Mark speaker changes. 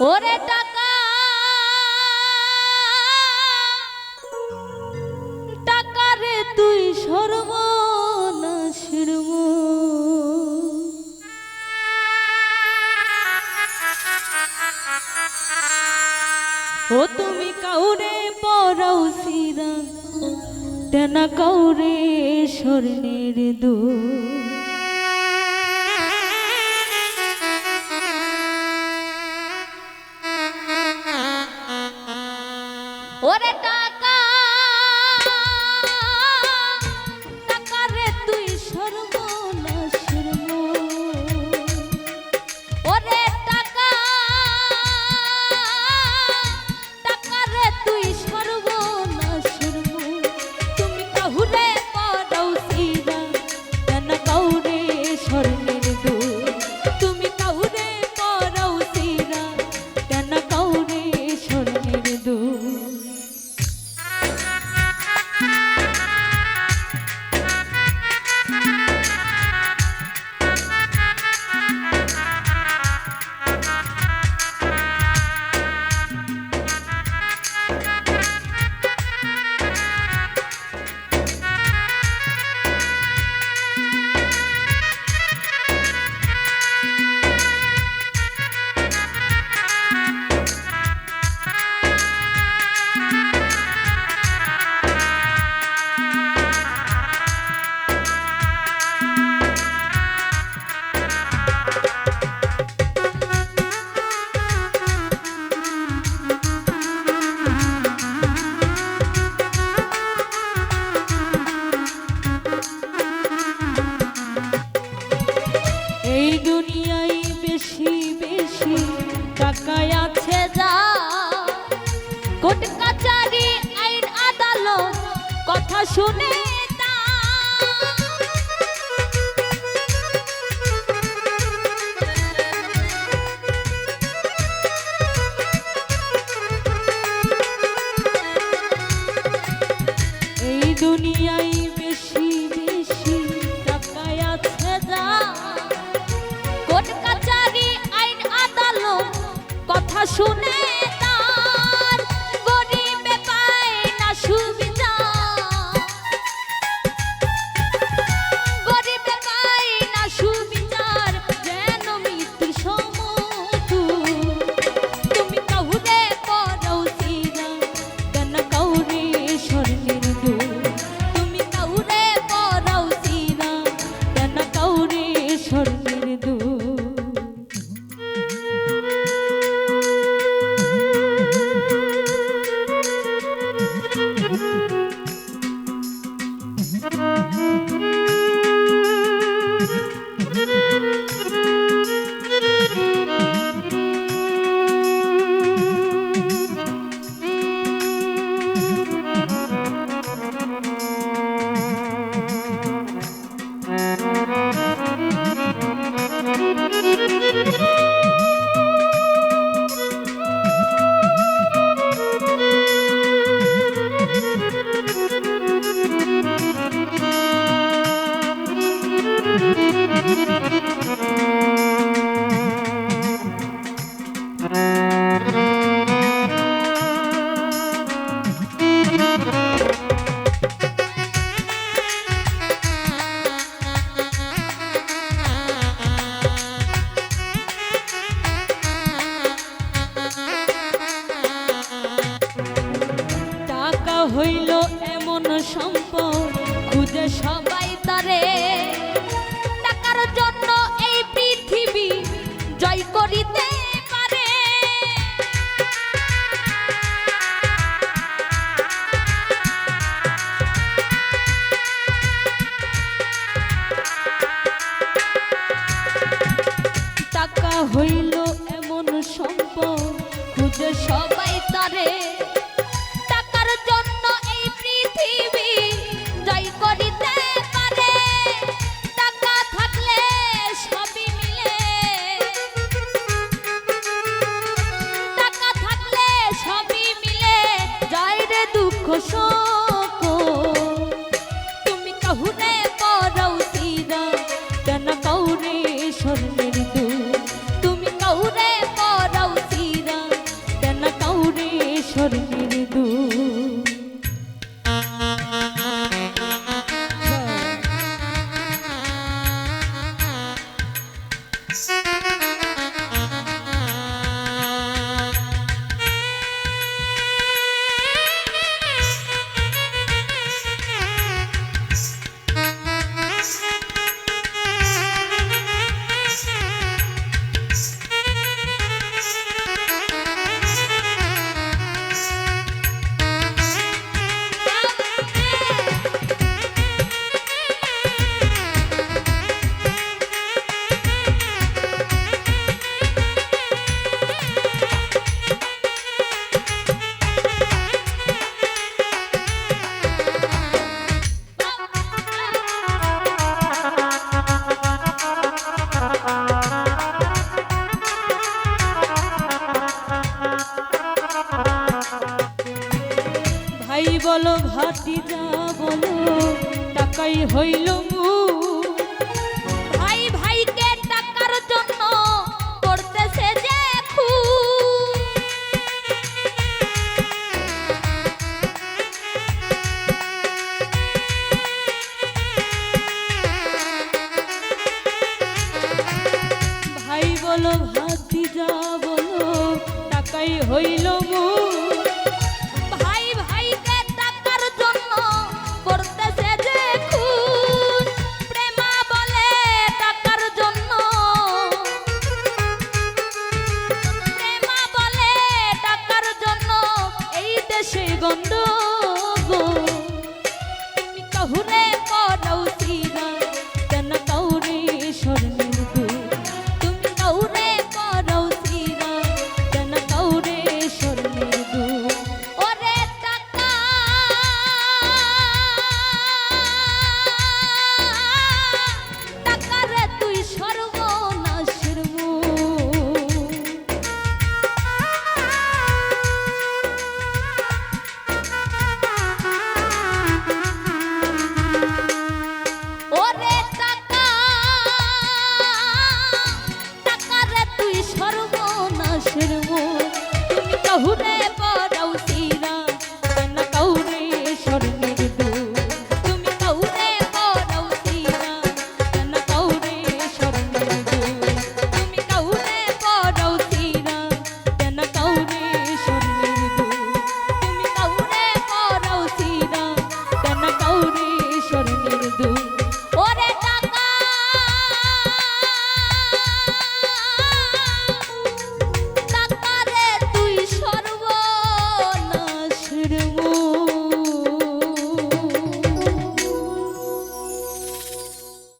Speaker 1: ওরে টাকা। টাকা রে তুই সর্ব না শিরব ও তুমি কাউরে পরাও সিরা তেনা কাউরে স্বর্ণের দূর পরে তো টাকায় আছে যা। কোট কাচারি আইন আদালত কথা শুনে এই কথা শুনে হইল এমন সম্পদ খুঁজে সবাই 说 বলো টাকাই হইল ভাই ভাইকে টাকার জন্য ভাই বলো হইল মো